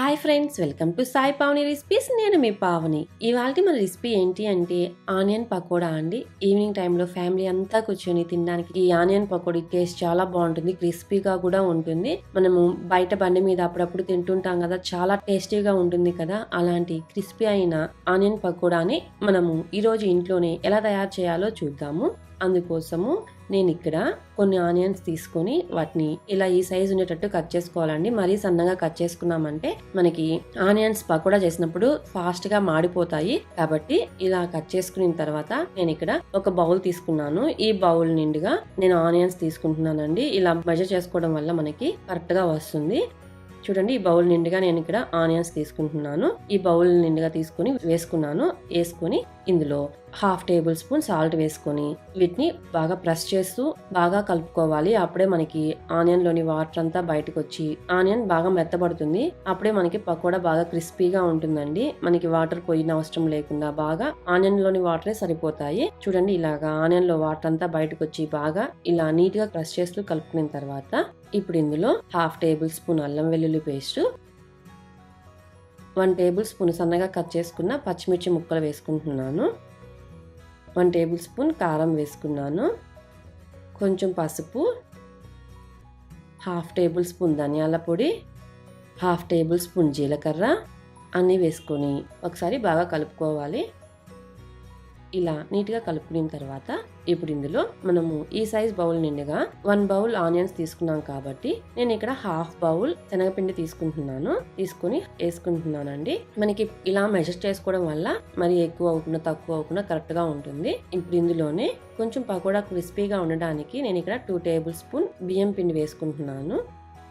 Hi friends welcome to Sai Pavani recipes నేను మీ పావని. ఇవాళ మన రెసిపీ ఏంటి అంటే ఆనియన్ పకోడా అండి. ఈవినింగ్ టైంలో ఫ్యామిలీ అంతా కూర్చొని తినడానికి ఈ ఆనియన్ పకోడీ టేస్ట్ చాలా బాగుంటుంది క్రిస్పీగా కూడా ఉంటుంది. మనము బయట బండి మీద అప్పుడప్పుడు తింటుంటాం కదా చాలా టేస్టీగా ఉంటుంది కదా. అలాంటి క్రిస్పీ అయిన ఆనియన్ పకోడాని మనము ఈరోజు ఇంట్లోనే ఎలా తయారు చేయాలో చూద్దాము. అందుకోసము నేను ఇక్కడ కొన్ని ఆనియన్స్ తీసుకొని వాటిని ఇలా ఈ సైజు ఉండేటట్టు కట్ చేసుకోవాలండి. మరీ సన్నగా కట్ చేసుకున్నామంటే మనకి ఆనియన్స్ పకోడా చేసినప్పుడు ఫాస్ట్గా మాడిపోతాయి. కాబట్టి ఇలా కట్ చేసుకున్న తర్వాత నేను ఇక్కడ ఒక బౌల్ తీసుకున్నాను. ఈ బౌల్ నిండుగా నేను ఆనియన్స్ తీసుకుంటున్నానండి. ఇలా మెజర్ చేసుకోవడం వల్ల మనకి కరెక్ట్గా వస్తుంది. చూడండి ఈ బౌల్ నిండుగా నేను ఇక్కడ ఆనియన్స్ తీసుకుంటున్నాను. ఈ బౌల్ నిండుగా తీసుకుని వేసుకున్నాను. వేసుకొని ఇందులో హాఫ్ టేబుల్ స్పూన్ సాల్ట్ వేసుకొని వీటిని బాగా ప్రెస్ చేస్తూ బాగా కలుపుకోవాలి. అప్పుడే మనకి ఆనియన్లోని వాటర్ అంతా బయటకు వచ్చి ఆనియన్ బాగా మెత్తబడుతుంది. అప్పుడే మనకి పకోడా బాగా క్రిస్పీగా ఉంటుందండి. మనకి వాటర్ పోయిన అవసరం లేకుండా బాగా ఆనియన్లోని వాటరే సరిపోతాయి. చూడండి ఇలాగా ఆనియన్లో వాటర్ అంతా బయటకు వచ్చి బాగా ఇలా నీట్గా ప్రెస్ చేస్తూ కలుపుకున్న తర్వాత ఇప్పుడు ఇందులో హాఫ్ టేబుల్ స్పూన్ అల్లం వెల్లుల్లి పేస్ట్ వన్ టేబుల్ స్పూన్ సన్నగా కట్ చేసుకున్న పచ్చిమిర్చి ముక్కలు వేసుకుంటున్నాను. వన్ టేబుల్ స్పూన్ కారం వేసుకున్నాను. కొంచెం పసుపు హాఫ్ టేబుల్ స్పూన్ ధనియాల పొడి హాఫ్ టేబుల్ స్పూన్ జీలకర్ర అన్నీ వేసుకొని ఒకసారి బాగా కలుపుకోవాలి. ఇలా నీట్గా కలుపుకున్న తర్వాత ఇప్పుడు ఇందులో మనము ఈ సైజ్ బౌల్ నిండుగా వన్ బౌల్ ఆనియన్స్ తీసుకున్నాం కాబట్టి నేను ఇక్కడ హాఫ్ బౌల్ శనగపిండి తీసుకుంటున్నాను. తీసుకుని వేసుకుంటున్నానండి. మనకి ఇలా మెజర్ చేసుకోవడం వల్ల మరి ఎక్కువ అవ్వకుండా తక్కువ అవ్వకుండా కరెక్ట్గా ఉంటుంది. ఇప్పుడు ఇందులోనే కొంచెం పకోడా క్రిస్పీగా ఉండడానికి నేను ఇక్కడ టూ టేబుల్ స్పూన్ బియ్యం పిండి వేసుకుంటున్నాను.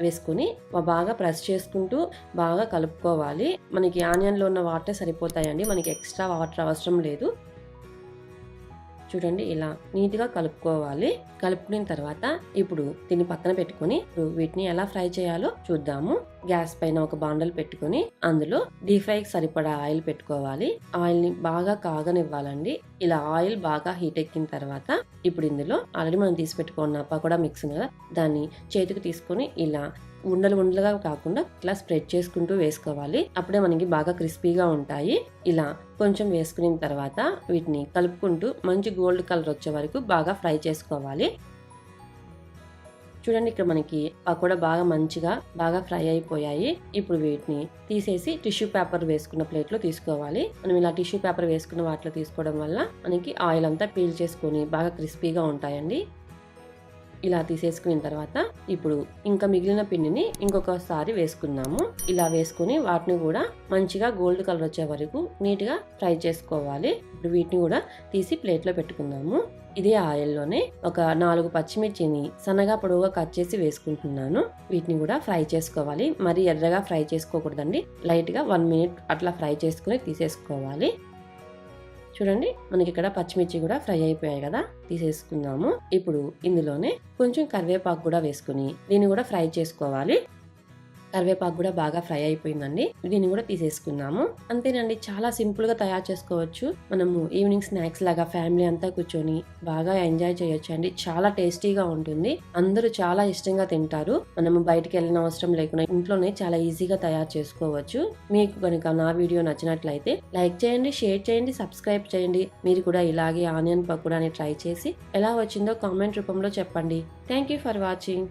వేసుకుని బాగా ప్రెస్ చేసుకుంటూ బాగా కలుపుకోవాలి. మనకి ఆనియన్లో ఉన్న వాటర్ సరిపోతాయండి. మనకి ఎక్స్ట్రా వాటర్ అవసరం లేదు. చూడండి ఇలా నీట్గా కలుపుకోవాలి. కలుపుకున్న తర్వాత ఇప్పుడు దీన్ని పక్కన పెట్టుకుని వీటిని ఎలా ఫ్రై చేయాలో చూద్దాము. గ్యాస్ పైన ఒక బాండల్ పెట్టుకుని అందులో డీప్ ఫ్రైకి సరిపడా ఆయిల్ పెట్టుకోవాలి. ఆయిల్ని బాగా కాగనివ్వాలండి. ఇలా ఆయిల్ బాగా హీట్ ఎక్కిన తర్వాత ఇప్పుడు ఇందులో ఆల్రెడీ మనం తీసి పెట్టుకున్న పకోడా మిక్స్ కదా దాన్ని చేతికి తీసుకొని ఇలా ఉండలు ఉండలుగా కాకుండా ఇట్లా స్ప్రెడ్ చేసుకుంటూ వేసుకోవాలి. అప్పుడే మనకి బాగా క్రిస్పీగా ఉంటాయి. ఇలా కొంచెం వేసుకున్న తర్వాత వీటిని కలుపుకుంటూ మంచి గోల్డ్ కలర్ వచ్చే వరకు బాగా ఫ్రై చేసుకోవాలి. చూడండి ఇక్కడ మనకి పకోడా బాగా మంచిగా బాగా ఫ్రై అయిపోయాయి. ఇప్పుడు వీటిని తీసేసి టిష్యూ పేపర్ వేసుకున్న ప్లేట్లో తీసుకోవాలి. మనం ఇలా టిష్యూ పేపర్ వేసుకున్న వాటిలో తీసుకోవడం వల్ల మనకి ఆయిల్ అంతా పీల్ చేసుకొని బాగా క్రిస్పీగా ఉంటాయండి. ఇలా తీసేసుకున్న తర్వాత ఇప్పుడు ఇంకా మిగిలిన పిండిని ఇంకొకసారి వేసుకున్నాము ఇలా వేసుకుని వాటిని కూడా మంచిగా గోల్డ్ కలర్ వచ్చే వరకు నీట్గా ఫ్రై చేసుకోవాలి. ఇప్పుడు వీటిని కూడా తీసి ప్లేట్లో పెట్టుకుందాము. ఇదే ఆయిల్లోనే ఒక నాలుగు పచ్చిమిర్చిని సన్నగా పొడవుగా కట్ చేసి వేసుకుంటున్నాను. వీటిని కూడా ఫ్రై చేసుకోవాలి. మరి ఎర్రగా ఫ్రై చేసుకోకూడదండి. లైట్గా వన్ మినిట్ అట్లా ఫ్రై చేసుకుని తీసేసుకోవాలి. చూడండి మనకి ఇక్కడ పచ్చిమిర్చి కూడా ఫ్రై అయిపోయాయి కదా తీసేసుకుందాము. ఇప్పుడు ఇందులోనే కొంచెం కరివేపాకు కూడా వేసుకుని దీన్ని కూడా ఫ్రై చేసుకోవాలి. కరివేపాకు కూడా బాగా ఫ్రై అయిపోయిందండి. దీన్ని కూడా తీసేసుకుందాము. అంతేనండి చాలా సింపుల్గా తయారు చేసుకోవచ్చు. మనము ఈవినింగ్ స్నాక్స్ లాగా ఫ్యామిలీ అంతా కూర్చొని బాగా ఎంజాయ్ చేయొచ్చు అండి. చాలా టేస్టీగా ఉంటుంది. అందరూ చాలా ఇష్టంగా తింటారు. మనము బయటికి వెళ్ళిన అవసరం లేకుండా ఇంట్లోనే చాలా ఈజీగా తయారు చేసుకోవచ్చు. మీకు కనుక నా వీడియో నచ్చినట్లయితే లైక్ చేయండి షేర్ చేయండి సబ్స్క్రైబ్ చేయండి. మీరు కూడా ఇలాగే ఆనియన్ పకోడాని ట్రై చేసి ఎలా వచ్చిందో కామెంట్ రూపంలో చెప్పండి. Thank you for watching.